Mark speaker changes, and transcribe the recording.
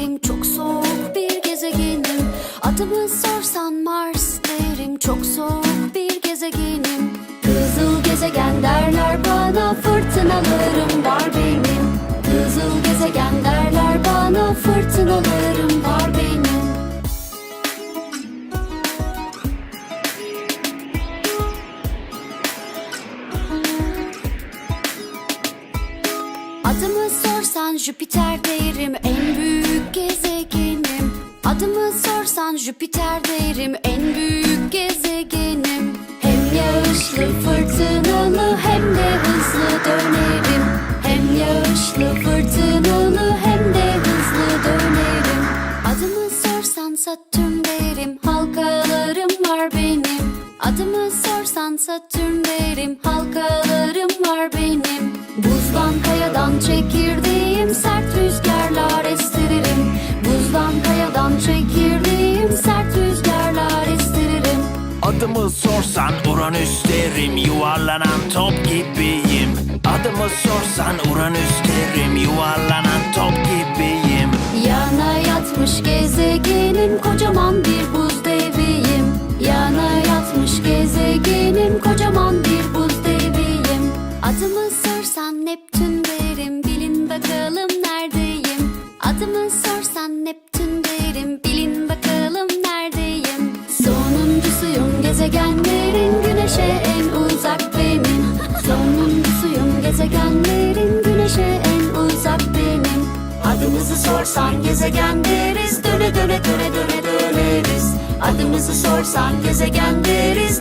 Speaker 1: derim çok soğuk bir gezegenim. Adımı sorsan Mars derim. Çok soğuk bir gezegenim. Kızıl gezegen derler bana fırtınalarım var benim. Kızıl gezegen derler bana fırtınalarım var benim. Adımı sorsan Jüpiter derim. En Adımı sorsan Jüpiter derim en büyük gezegenim. Hem yağışlı fırtınalı hem de hızlı dönerim. Hem yağışlı fırtınalı hem de hızlı dönerim. Adımı sorsan Satürn derim halkalarım var benim. Adımı sorsan Satürn derim halkalarım var benim. Buzdan kayadan çekirdeğim
Speaker 2: Adımı sorsan Uranüs derim Yuvarlanan top gibiyim. Adımı sorsan Uranüs derim Yuvarlanan top gibiyim.
Speaker 1: Yana yatmış gezegenim kocaman bir buz Adımızı sorsan gezegen deriz Döne döne döne döne döneriz. Adımızı sorsan gezegen deriz